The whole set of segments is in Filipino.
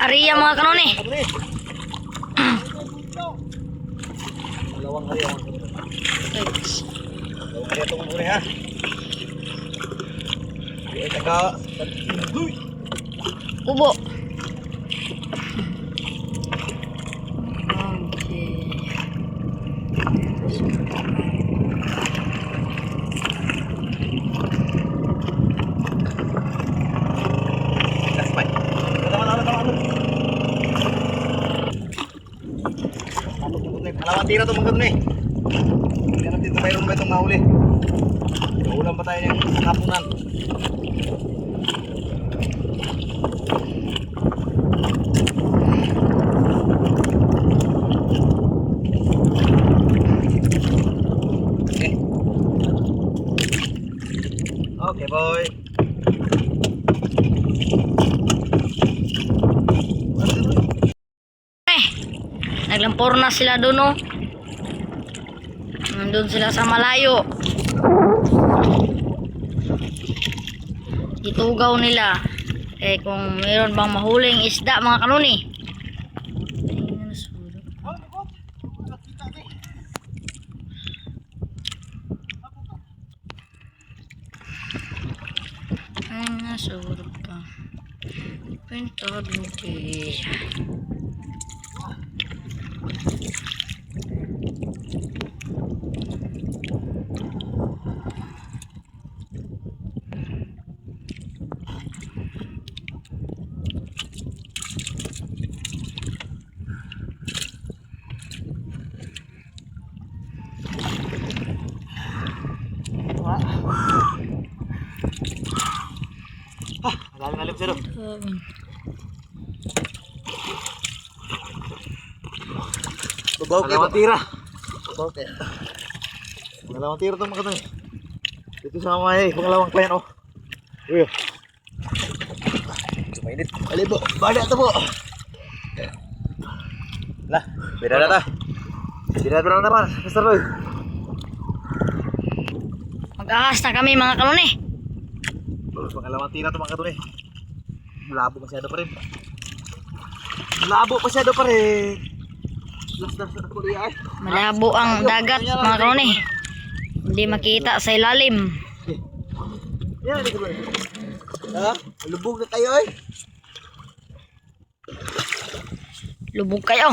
Ariya mga kanoni. Kadre. Dalawang hari ang Dalawang hari itong mga ha. Di tira ito mga kadre. Hindi natin ito mayroon ba itong mahuli. Kaulan pa tayo ng kapunan. Okay. Boy. Eh, naglampor na sila doon, no? Nandun sila sa malayo. Itugaw nila. Eh, kung meron bang mahuling isda, mga kanuni. Ay, nasulog pa. Pintado di. Ah, malalim-lalim siya doon. Tawin. Babaw kayo. Dalawang tira. Babaw kayo. Pangalawang tira ito mga katoy. Dito sa mga eh, pangalawang client oh. Uy. Sumainit. Ali po. Bada ito po. Lah, beda na ta. Beda na naman, Mr. Roy. Mag-ahas na kami mga kanuni. Pangalawang tira ito mga katoy. Malabo masyado pa rin. Malabo masyado pa rin. Last na sa kuliah eh. Malabo ang dagat mga kanuni. Hindi makita sa ilalim. Yan, hindi ko? Ha? Lubog na kayo eh. Lubog kayo.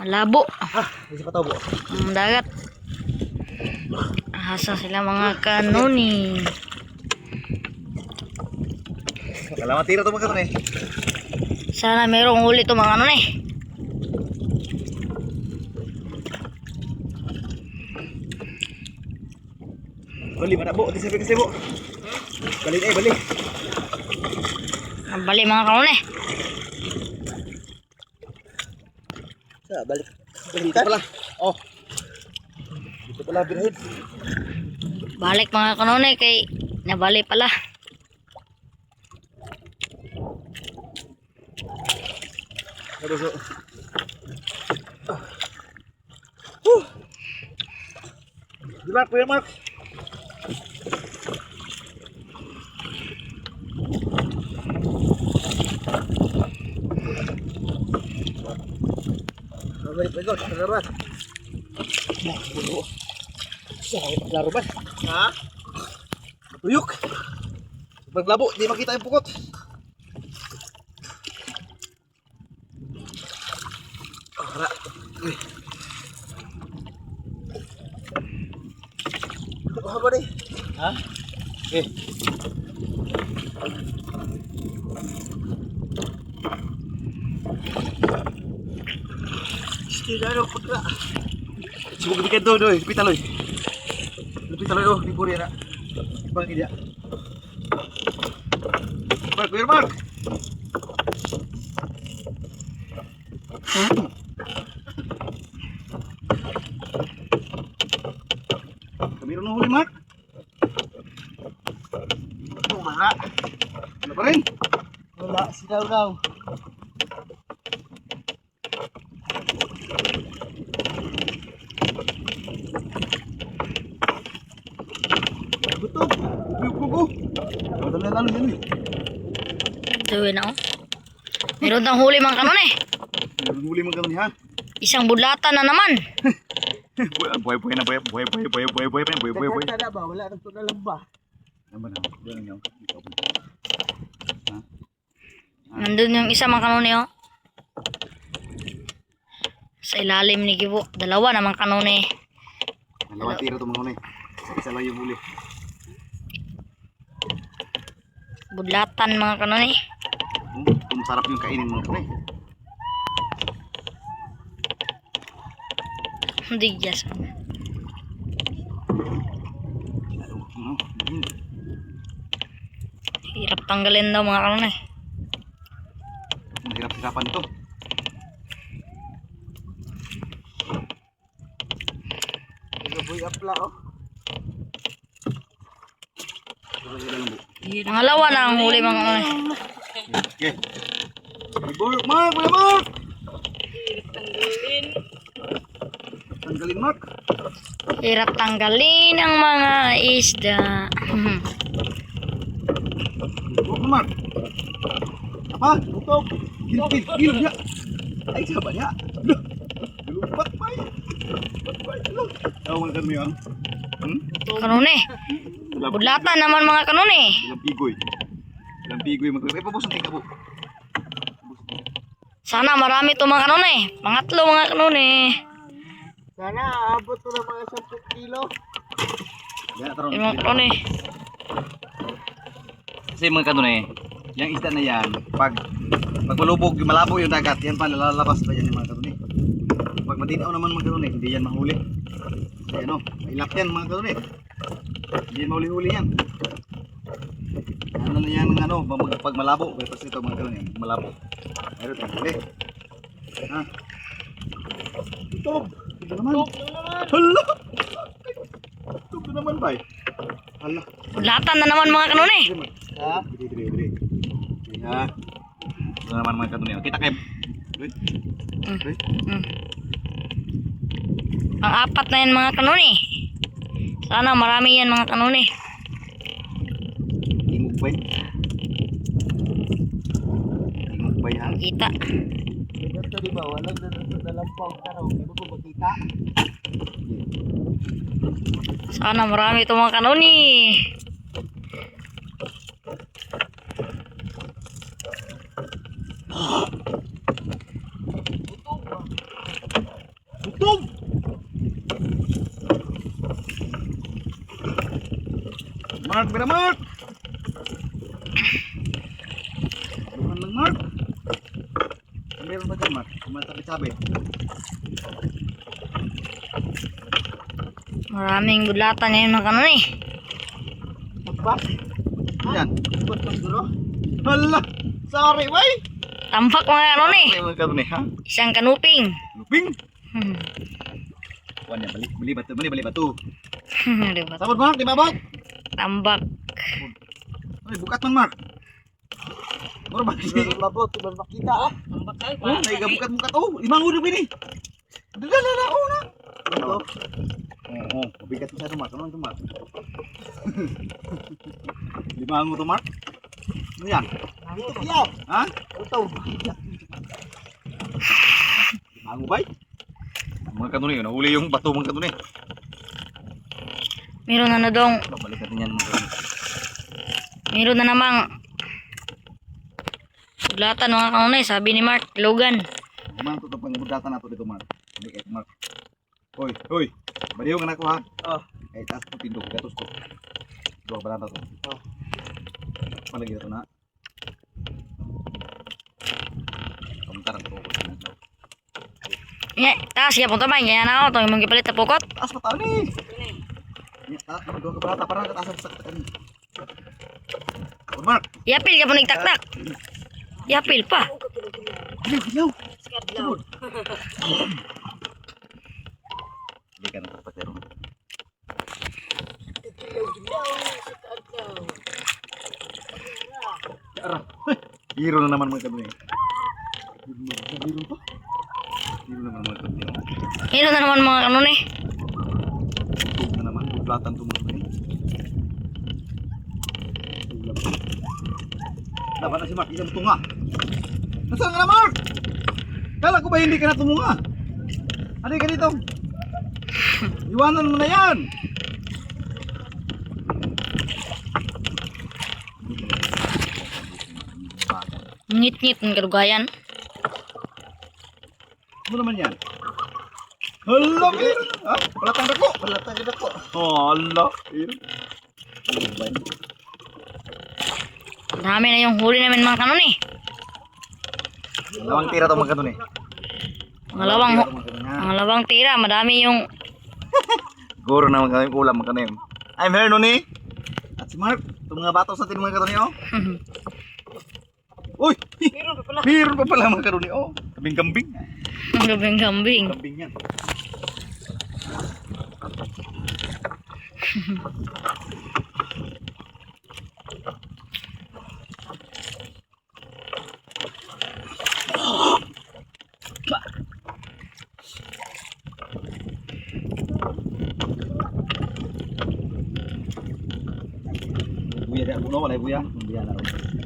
Malabo Ah, hindi sa pataw po. ang dagat. Ahasa sila mga kanuni. Kalawang tira ito mga kanon eh. Sana merong huli to mga kanuni. Bali, manabo. Di sabi kasi po. Bali na eh, bali. Bali mga kanuni. Sa, balik. Dito pala. Oh. Dito pala, binahin. Balik mga kanuni kay nabali pala. Ano so? Huh. Di Mark, Kuya Mark. Balik, balik, balik. Paglaro ba? Nah, bulo. Sa kayo paglaro ba? Ha? Tuyok. Paglabo, di makita yung pukot. Ara. Uy. Apa ba nih? Ha? Eh. Tidak ada pekak. Coba bikin tuh, doi. Lebih taloy. Lebih taloy, oh. Di puri na. Bang tidak. Mark, Kuya Mark. Kamiro na huli, Mark. Ito, mara. Ano pa rin? Wala, si daw daw. Gutom. Lalo yan eh. Tuwi na oh. Meron tang huli mga kanuni. Meron huli man ganun ha. Isang budlatan na naman. Buhay buhay na buhay buhay buhay buhay buhay buhay buhay buhay buhay. Tanda ba? Wala nang tunalang ba? Naman na. Diyan Ikaw. Nandun yung isa mga kanuni oh. Sa ilalim ni Gibo. Dalawa naman kanuni. Dalawa tira to mga huni. Isa lang yung huli. Budlatan mga kanon eh. Mm, masarap yung kainin mga kanon eh. Hindi yes. Hirap tanggalin daw mga kanon eh. Mahirap-hirapan ito. Nagaboy apla oh. Nagaboy lang Pangalawa na ang huli mga mga. Okay. Bulok Mark! Bulok Tanggalin. Tanggalin Mark. Hirap tanggalin ang mga isda. Bulok Mark. Apa? Tutok. Gilpit. Gilpit. Ay, sabar ya. Lupat pa yun. Lupat pa yun. Tawagan mo. Hmm? Kanun eh. Budlatan naman mga kanuni. dalam pigoy. Dalam pigoy. Mag- Eh, pabos ang tingka po. Sana marami to mga kanuni. Pangatlo mga kanuni. Sana abot ko ng mga 10 kilo. Yung mga kanuni. Kasi mga kanun eh, yung isda na yan, pag pag malubog, malabo yung dagat, yan pa lalabas pa yan yung mga kanun eh. Pag matinaw naman mga kanun eh, hindi yan mahuli. Kasi ano, mailap yan mga kanun eh. Hindi yan mahuli-huli yan. Ano na yan ng ano, pag, malabo, pas ito mga kanun eh, malabo. Meron tayong huli. Ha? Tug! Ito naman. Naman. Hala! Na naman ba eh? Hala. Budlatan na naman mga kanuni. Ha? Dili, dili, dili. Ya. Ito naman mga kanunyo. Kita kayo. Uy. Mm. Uy. Mm. Ang apat na yan mga kanuni. Sana marami yan mga kanon eh. Hindi mo pa Hindi mo. Kita. Ito di ba? Walang nalampaw ka raw. Hindi mo makita. Sana marami ito mga kanon eh. Mark, bira Mark. Bukan lang Mark. Meron ba dyan Mark? Matabi-tabi. Maraming bulatan na yun ng kanon eh. Tampak? Yan. Tampak ng dulo? Hala! Sorry, way! Tampak mga kanon eh. Tampak mga kanon eh, ha? Isang kanuping. Luping? Hmm. Kuan yan, bali, bali batu, bali bali batu. Sabot mo, di babot? Tambak. Ay, bukat man Mark. Mura ba? Labot. Ba makita ah? Oh, naiga bukat bukat. Oh, limang ulo ini. Dala oh na. Ito. Oo, oh, mabigat mo sa Mark. Ano ito Mark? Limang ulo Mark. Ano yan? Ito yan. Ha? Ito. Limang ulo bay? Mga kanuni, nahuli yung bato mga kanuni. Meron na na dong. Mga. Meron na namang budlatan mga kanuni. Sabi ni Mark. Logan. Kumang to pang budatan nato dito Mark. Hindi kay Mark. Hoy, hoy. Baliw ka na ko ha. Oh. Ay, taas ko tindog, gatos ko. Dua balanta to. Oh. Palagi to na. Kamuntaran ko. Nya, taas ya punta ba? Kaya na ako. Itong mong gipalit na pukot. Taas pa tao ni. Ya, taas mo dua ya pil ya tak tak? Ya pil pa gila gila dia kan tempat jarum biru naman mo kabunin biru naman mga kabunin biru naman mga kabunin biru naman mga Mga kabin. Dapat na si Mark. Isang tunga. Nasaan ka na, Mark? Kala ko ba hindi ka na tumunga? Ano ka dito? Iwanan mo na yan! Ngit-ngit ng kalugayan. Ano naman yan? Hala, Mir! Ha? Palatang dako! Palatag na ko. Oh, hala, Mir. Dami na yung huli namin mga kanoni. Dalawang tira to magkano ni. Pangalawang, hu- pangalawang tira, madami yung Guro na yung ulam yun. Ay, meron nun eh. At si Mark, itong mga bato sa tinong mga kanoni, oh. Uy! Meron pa pala. Meron pa pala mga kanoni, oh. Kambing-kambing. gabing-gambing. Kambing yan. Buya dia, no, wala buya. Buya na rin.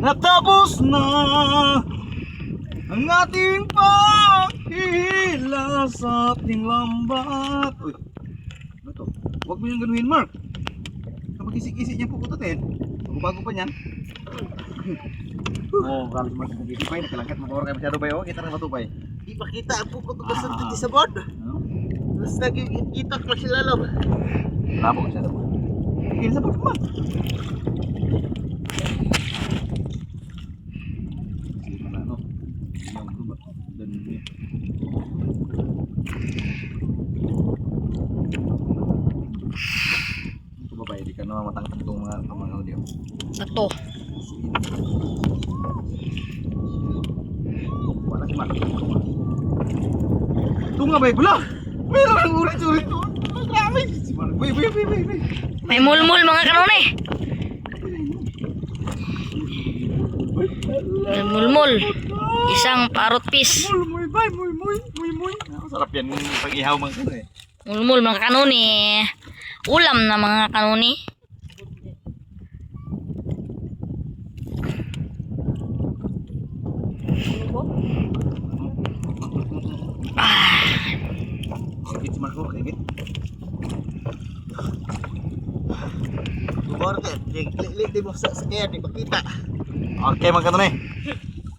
Natapos na ang ating paghihila sa ating lambat. Uy, ano to? Huwag mo yung ganuhin, Mark. Kapag kisik-kisik niya pupututin, bago-bago pa niyan. oh, Mark kung kitipay, nakalangkat mo kayo masyado ba yun? Kita na matupay. Di makita ang pukot ko sa board. Ano? Mas nagkikita ko sila lang. Labo masyado ba? Kaya sa pagkaman. Sige pa na, no? Yung kuba. Dan ini. Ito ba ba? Hindi ka naman matangtang itong mga mga audio. Ito. Wala si Mark. Ito nga ba? Bula! Meron ang ulit-ulit to. Mark. Wait, wait, wait, wait, wait. May mulmul mga kanoni. May mulmul. Isang muy, bay, muy, muy, muy, muy. Sarap yan pag ihaw mga ano eh. Mulmul mga kanoni. Ulam na mga kanoni. Kaigit si Marco, kaigit. Board ka. Lik-lik di mo sa sakya. Di makita. Okay mga kanone.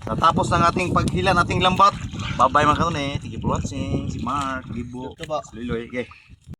Natapos ng ating paghila nating lambat. Bye bye mga kanone. Thank you for watching. Si Mark, si Liloy. Okay.